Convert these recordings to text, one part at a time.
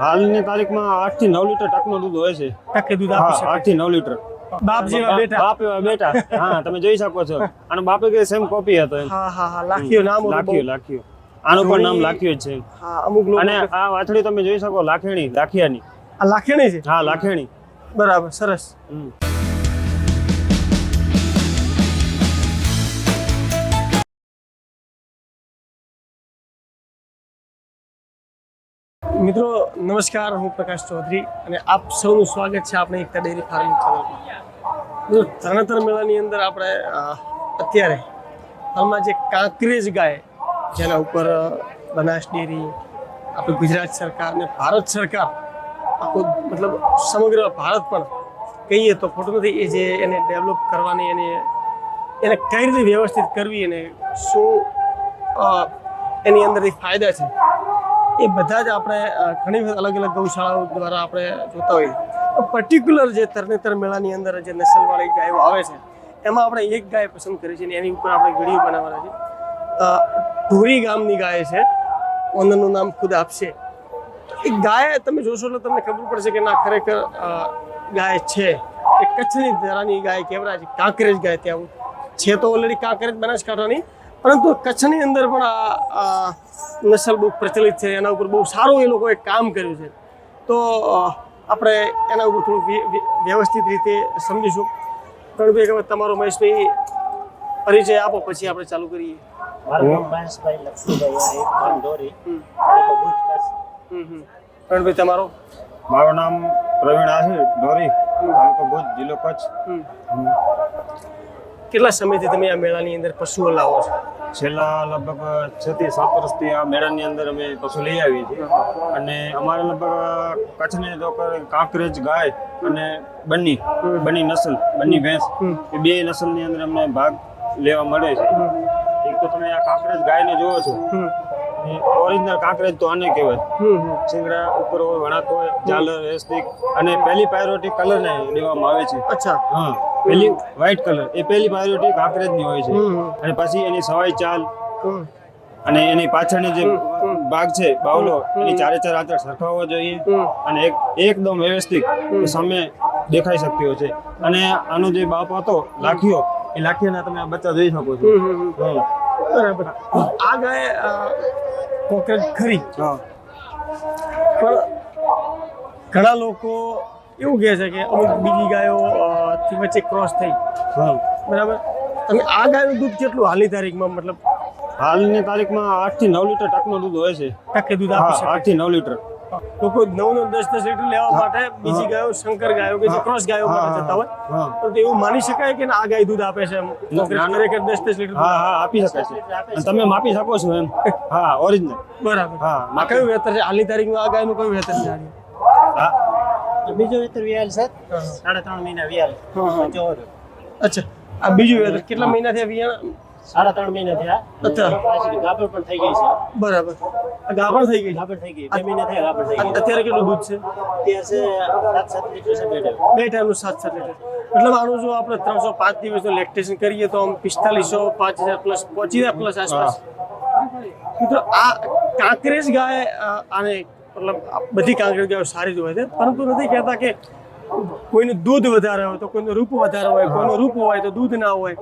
હાલની તારીખમાં આઠથી નવ લીટર ટકનું દૂધ હોય છે. ટકે દૂધ આપે છે આઠથી નવ લીટર. બાપ જેવા બેટા બાપ એવા બેટા હા તમે જોઈ શકો છો. અને બાપે કે સેમ કોપી હતો એમ. હા હા હા લાખીઓ નામ. લાખ્યું લાખ્યું આનું પણ નામ લાખ્યું જ છે. હા અમુક લોકો અને આ વાછડી તમે જોઈ શકો લાખેણી લાખિયાની. આ લાખેણી છે? હા લાખેણી. બરાબર સરસ. હમ. મિત્રો, નમસ્કાર, હું પ્રકાશ ચૌધરી અને આપ સૌનું સ્વાગત છે આપણે એકતા ડેરી ફાર્મિંગ ચેનલમાં મિત્રો તરણેતર મેળાની અંદર આપણે અત્યારે હાલમાં જે કાંકરેજ ગાય, જેના ઉપર બનાસ ડેરી, આપણી ગુજરાત સરકાર અને ભારત સરકાર, આખું મતલબ સમગ્ર ભારત પણ કહીએ તો ખોટું નથી, એ જે એને ડેવલપ કરવાની એને એને કઈ રીતે વ્યવસ્થિત કરવી અને શું એની અંદરથી ફાયદા છે એ બધા જ આપણે ઘણી અલગ અલગ ગૌશાળાઓ દ્વારા આપણે જોતા હોઈએ. પર્ટિક્યુલર જે તરણેતર મેળાની અંદર જે નસલવાળી ગાયો આવે છે, એમાં આપણે એક ગાય પસંદ કરી છે અને એની ઉપર આપણે વીડિયો બનાવવાના છે. ઢોરી ગામની ગાય છે. ઓનરનું નામ ખુદ આપશે. એ ગાય તમે જોશો એટલે તમને ખબર પડશે કે ના, ખરેખર ગાય છે. એ કચ્છની ધરાની ગાય કેવરા છે કાંકરેજ ગાય ત્યાં છે. તો ઓલરેડી કાંકરેજ બનાસકાંઠાની, પરંતુ કચ્છની અંદર પણ આ નસલ બહુ પ્રચલિત છે એના ઉપર બહુ સારું એ લોકોએ કામ કર્યું છે. તો આપણે એના ઉપર થોડું વ્ય- વ્ય- વ્યવસ્થિત રીતે સમજીશું. પ્રણભાઈ હવે તમારો મહેશભાઈ પરિચય આપો પછી આપણે ચાલુ કરીએ. પ્રણભાઈ તમારો? મારું નામ પ્રવીણ આહિર ઢોરી તાલુકો ભુજ જિલ્લો કચ્છ. કેટલા સમયથી તમે આ મેળાની અંદર પશુઓ લાવો છો? છેલ્લા લગભગ છ થી સાત વર્ષથી આ મેળાની અંદર અમે પશુ લઈ આવીએ છીએ. અને અમારે લગભગ કચ્છની જો કે કાંકરેજ ગાય અને બન્ની બન્ની નસલ બન્ની ભેંસ એ બે નસલની અંદર અમને ભાગ લેવા મળે છે. એક તો તમે આ કાંકરેજ ગાયને જોવો છો. ઓરિજિનલ કાંકરેજ તો આને કહેવાય. સિંગડા ઉપર હોય વણાક હોય ઝાલર એસ્ટિક અને પહેલી પ્રાયોરિટી કલરને દેવામાં આવે છે. અચ્છા. હા. પહેલી વ્હાઇટ કલર એ પહેલી પ્રાયોરિટી કાંકરેજની હોય છે. અને પછી એની સવાઈ ચાલ અને એની પાછળની જે ભાગ છે બાવલો એની ચારે ચાર આંતર સરખા હોવા જોઈએ અને એક એકદમ વ્યવસ્થિત સામે દેખાઈ શકતી હોય છે. અને આનો જે બાપ હતો લાખીઓ એ લાખીઓના તમે આ બચ્ચા જોઈ શકો છો. બરાબર. આ ગાય કોકરેજ ખરી. પણ ઘણા લોકો એવું કહે છે કે અમુક બીજી ગાયો થી વચ્ચે ક્રોસ થઈ. બરાબર? તમે આ ગાયનું દૂધ કેટલું હાલની તારીખમાં મતલબ? હાલની તારીખમાં આઠથી નવ લીટર ટકનું દૂધ હોય છે. ટકે દૂધ આપે આઠથી નવ લીટર. લોકો નવ નવ દસ દસ લીટર લેવા માટે બીજી ગાયો શંકર ગાયો કે જે ક્રોસ ગાયો માટે જતા હોય. તો એવું માની શકાય કે આ ગાય દૂધ આપે છે. ખરેખર દસ દસ લીટર હા હા આપી શકાય છે. અને તમે માપી શકો છો એમ? હા ઓરિજિનલ બરાબર. હા કયું વેતર છે? હાલની તારીખમાં આ ગાયનું કયું વેતર છે? હા. બીજો વેતર વ્યાલ છે સાડા ત્રણ મહિના વ્યાલ. હા, હા. ચોર અચ્છા આ બીજું વેતર કેટલા મહિના થયા વ્યાણ સાડા ત્રણ મહિના થયા. પાછી ગાભણ પણ થઈ ગઈ છે. બરાબર. ગાભણ થઈ ગઈ? ગાભણ થઈ ગઈ. બે મહિના થયા ગાભણ થઈ ગઈ. અત્યારે કેટલું દૂધ છે? અત્યારે છે સાત સાત લીટર છે બે ટાઈમ. બે ટાઈમનું સાત સાત લીટર. મતલબ આનું જો આપણે ત્રણસો પાંચ દિવસનું લેક્ટેશન કરીએ તો આમ પિસ્તાલીસો પાંચ હજાર પ્લસ પહોંચી જાય પ્લસ આસપાસ. મિત્રો આ કાંકરેજ ગાય આને મતલબ બધી ગાયો સારી જ હોય છે. પરંતુ નથી કહેતા કે કોઈનું દૂધ વધારે હોય તો કોઈનું રૂપ વધારે હોય કોઈનું રૂપ હોય તો દૂધ ના હોય.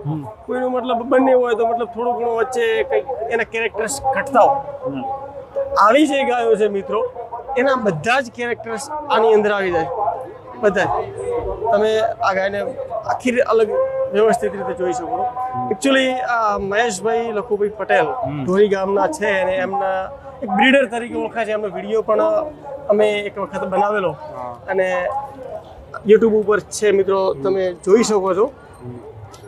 કોઈનું મતલબ બંને હોય તો મતલબ થોડું ઘણું વચ્ચે કંઈક એના કેરેક્ટર્સ ઘટતા હોય. આવી જે ગાયો છે મિત્રો. એના બધા જ કેરેક્ટર્સ આની અંદર આવી જાય. બધા તમે આ ગાયને આખી અલગ વ્યવસ્થિત રીતે જોઈ શકો એકચ્યુઅલી આ મહેશભાઈ લખુભાઈ પટેલ ધોરી ગામના છે અને એમના એક બ્રીડર તરીકે ઓળખાય છે. એમનો વીડિયો પણ અમે એક વખત બનાવેલો. અને યુટ્યુબ ઉપર છે મિત્રો તમે જોઈ શકો છો.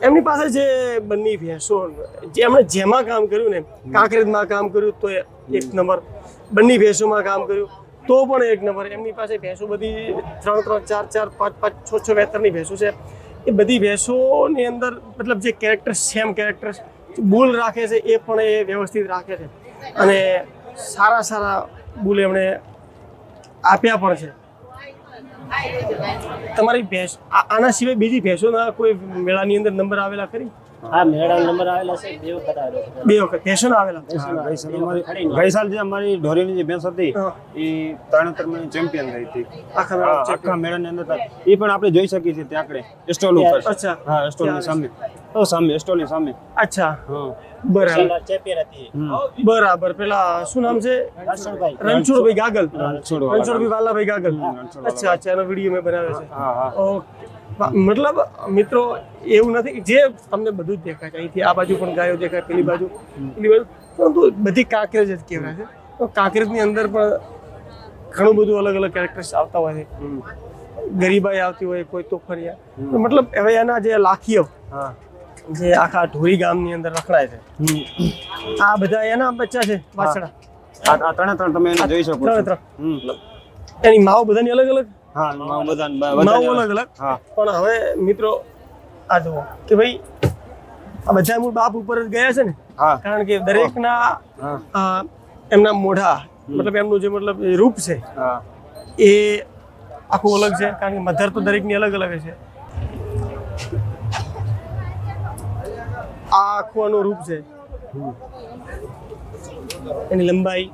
એમની પાસે જે બંને ભેંસો જે એમણે જેમાં કામ કર્યું ને કાંકરેજમાં કામ કર્યું તો એક નંબર. બંને ભેંસોમાં કામ કર્યું તો પણ એક નંબર. એમની પાસે ભેંસો બધી ત્રણ ત્રણ ચાર ચાર પાંચ પાંચ છ છ વેતરની ભેંસો છે. એ બધી ભેંસોની અંદર મતલબ જે કેરેક્ટર સેમ કેરેક્ટર બોલ રાખે છે એ પણ એ વ્યવસ્થિત રાખે છે. અને સારા સારા બુલ એમણે આપ્યા પણ છે. તમારી ભેંસ આના સિવાય બીજી ભેંસોના કોઈ મેળાની અંદર નંબર આવેલા ખરી? હા મેળા નંબર આવેલા છે બે વખત આવેલા બે વખત. ભેંસો આવેલા? ગઈ સાલ અમારી ગઈ સાલ જે અમારી ઢોરીની જે ભેંસ હતી એ ત્રણેતર મહિને ચેમ્પિયન થઈ હતી. આખા આખા મેળાની અંદર એ પણ આપણે જોઈ શકીએ છીએ ત્યાં આગળ સ્ટોલ ઉપર. અચ્છા. હા સ્ટોલની સામે. તો સામે સ્ટોલની સામે. અચ્છા. બરાબર. બરાબર. પેલા શું નામ છે? રણછોડભાઈ. રણછોડભાઈ ગાગલ. રણછોડભાઈ વાલાભાઈ ગાગલ. અચ્છા અચ્છા એનો વીડિયો મેં બનાવ્યો છે. હા હા. ઓકે. મતલબ મિત્રો એવું નથી જે તમને બધું જ દેખાય છે. અહીંથી આ બાજુ પણ ગાયો દેખાય પેલી બાજુ. પેલી બાજુ. પરંતુ બધી કાંકરેજ જ કહેવાય છે. તો કાંકરેજની અંદર પણ ઘણું બધું અલગ અલગ કેરેક્ટર્સ આવતા હોય છે. ગરીબાઈ આવતી હોય કોઈ તો ફરિયા મતલબ હવે એના જે લાખીઓ હા. જે આખા ઢોરી ગામની અંદર રખડાય છે. આ બધા એના બચ્ચા છે વાછડા આ ત્રણે ત્રણ તમે એને જોઈ શકો ત્રણ છો. ત્રણ. એની માવ બધાની અલગ અલગ? હા માવ બધા માવ અલગ અલગ. હા. પણ હવે મિત્રો આ જુઓ કે ભાઈ આ બધા મૂળ બાપ ઉપર જ ગયા છે ને? હા. કારણ કે દરેકના એમના મોઢા મતલબ એમનું જે મતલબ રૂપ છે એ આખું અલગ છે. કારણ કે મધર તો દરેકની અલગ અલગ છે. આખું આનું રૂપ છે. એની લંબાઈ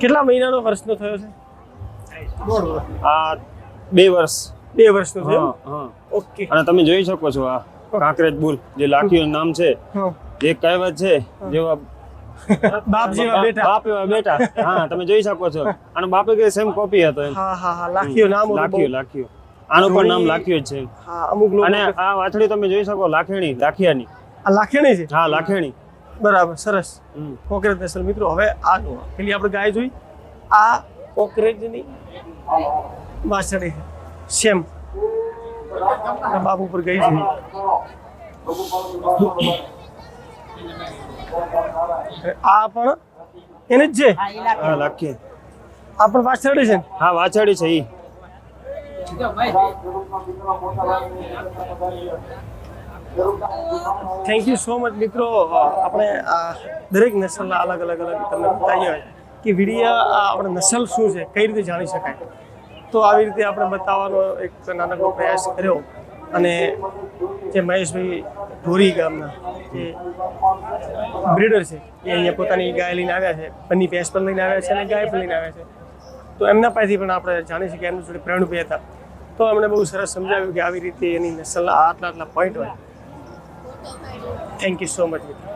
કેટલા મહિનાનો વર્ષનો થયો છે? આ બે વર્ષ. બે વર્ષનો થયો? ઓકે. અને તમે જોઈ શકો છો આ કાંકરેજ બુલ જે લાખીઓ નામ છે એક કહેવત છે જેવા બાપ જેવા બેટા બાપ એવા બેટા હા તમે જોઈ શકો છો. અને બાપે કે સેમ કોપી હતો એમ. હા હા હા લાખીઓ નામ. લાખ્યું લાખ્યું આનું પણ નામ લાખ્યું જ છે. હા અમુક લોકો અને આ વાછડી તમે જોઈ શકો લાખેણી લાખિયાની. આ લાખેણી છે? હા લાખેણી. બરાબર સરસ. કોકરેજ નસલ મિત્રો હવે આ જો પેલી આપણે ગાય જોઈ. આ કોકરેજની વાછડી છે. સેમ બાપ ઉપર ગઈ છે. આ પણ એને જ છે? હા લાખી આ પણ વાછડી છે? હા વાછડી છે ઈ. થેન્ક યુ સો મચ મિત્રો. આપણે દરેક નસલના અલગ અલગ અલગ તમને બતાવીએ કે વિડીયા આપણે નસલ શું છે, કઈ રીતે જાણી શકાય. તો આવી રીતે આપણે બતાવવાનો એક નાનકડો પ્રયાસ કર્યો. અને જે મહેશભાઈ ઢોરી ગામના જે બ્રીડર છે, એ અહીંયા પોતાની ગાય લઈને આવ્યા છે બંને ભેંસ પણ લઈને આવ્યા છે અને ગાય પણ લઈને આવ્યા છે. તો એમના પાસેથી પણ આપણે જાણી શકીએ, એમની જોડે પ્રવીણભાઈ હતા. તો એમણે બહુ સરસ સમજાવ્યું કે આવી રીતે એની નસલના આટલા આટલા પોઈન્ટ હોય. થેન્ક યુ સો મચ મિત્રો.